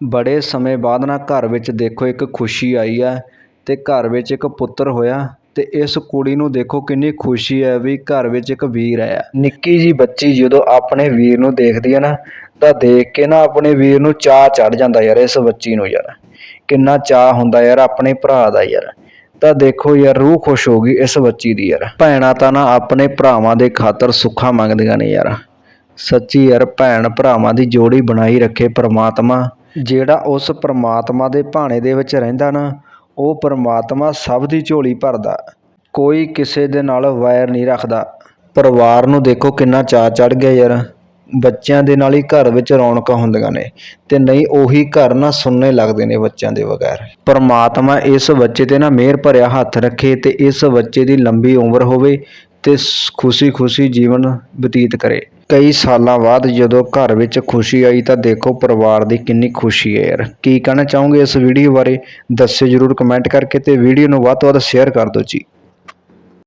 ਬੜੇ ਸਮੇਂ ਬਾਅਦ ਨਾ ਘਰ ਵਿੱਚ ਦੇਖੋ ਇੱਕ ਖੁਸ਼ੀ ਆਈ ਹੈ ਤੇ ਘਰ ਵਿੱਚ ਇੱਕ ਪੁੱਤਰ ਹੋਇਆ ਤੇ ਇਸ ਕੁੜੀ ਨੂੰ ਦੇਖੋ ਕਿੰਨੀ ਖੁਸ਼ੀ ਹੈ ਵੀ ਘਰ ਵਿੱਚ ਇੱਕ ਵੀਰ ਆਇਆ। ਨਿੱਕੀ ਜਿਹੀ ਬੱਚੀ ਜਦੋਂ ਆਪਣੇ ਵੀਰ ਨੂੰ ਦੇਖਦੀ ਹੈ ਨਾ ਤਾਂ ਦੇਖ ਕੇ ਨਾ ਆਪਣੇ ਵੀਰ ਨੂੰ ਚਾਅ ਚੜ ਜਾਂਦਾ ਯਾਰ ਇਸ ਬੱਚੀ ਨੂੰ ਯਾਰ। ਕਿੰਨਾ ਚਾਅ ਹੁੰਦਾ ਯਾਰ ਆਪਣੇ ਭਰਾ ਦਾ ਯਾਰ। ਤਾਂ ਦੇਖੋ ਯਾਰ ਰੂਹ ਖੁਸ਼ ਹੋ ਗਈ ਇਸ ਬੱਚੀ ਦੀ ਯਾਰ। ਭੈਣਾਂ ਤਾਂ ਨਾ ਆਪਣੇ ਭਰਾਵਾਂ ਦੇ ਖਾਤਰ ਸੁੱਖਾਂ ਮੰਗਦੀਆਂ ਨੇ ਯਾਰ। ਸੱਚੀ ਯਾਰ ਭੈਣ ਭਰਾਵਾਂ ਦੀ ਜੋੜੀ ਬਣਾਈ ਰੱਖੇ ਪਰਮਾਤਮਾ। ਜਿਹੜਾ ਉਸ ਪਰਮਾਤਮਾ ਦੇ ਭਾਣੇ ਦੇ ਵਿੱਚ ਰਹਿੰਦਾ ਨਾ, ਉਹ ਪਰਮਾਤਮਾ ਸਭ ਦੀ ਝੋਲੀ ਭਰਦਾ, ਕੋਈ ਕਿਸੇ ਦੇ ਨਾਲ ਵੈਰ ਨਹੀਂ ਰੱਖਦਾ। ਪਰਿਵਾਰ ਨੂੰ ਦੇਖੋ ਕਿੰਨਾ ਚਾਅ ਚੜ ਗਿਆ ਯਾਰ। ਬੱਚਿਆਂ ਦੇ ਨਾਲ ਹੀ ਘਰ ਵਿੱਚ ਰੌਣਕਾਂ ਹੁੰਦੀਆਂ ਨੇ ਤੇ ਨਹੀਂ ਉਹੀ ਘਰ ਨਾ ਸੁੰਨੇ ਲੱਗਦੇ ਨੇ ਬੱਚਿਆਂ ਦੇ ਬਗੈਰ। ਪਰਮਾਤਮਾ ਇਸ ਬੱਚੇ ਤੇ ਨਾ ਮਿਹਰ ਭਰਿਆ ਹੱਥ ਰੱਖੇ ਤੇ ਇਸ ਬੱਚੇ ਦੀ ਲੰਬੀ ਉਮਰ ਹੋਵੇ ਤੇ ਖੁਸ਼ੀ-ਖੁਸ਼ੀ ਜੀਵਨ ਬਤੀਤ ਕਰੇ। ਕਈ ਸਾਲਾਂ ਬਾਅਦ ਜਦੋਂ ਘਰ ਵਿੱਚ ਖੁਸ਼ੀ ਆਈ ਤਾਂ ਦੇਖੋ ਪਰਿਵਾਰ ਦੀ ਕਿੰਨੀ ਖੁਸ਼ੀ ਹੈ ਯਾਰ। ਕੀ ਕਹਿਣਾ ਚਾਹੋਗੇ ਇਸ ਵੀਡੀਓ ਬਾਰੇ? ਦੱਸਿਓ ਜਰੂਰ ਕਮੈਂਟ ਕਰਕੇ ਅਤੇ ਵੀਡੀਓ ਨੂੰ ਵੱਧ ਤੋਂ ਵੱਧ ਸ਼ੇਅਰ ਕਰ ਦਿਓ ਜੀ।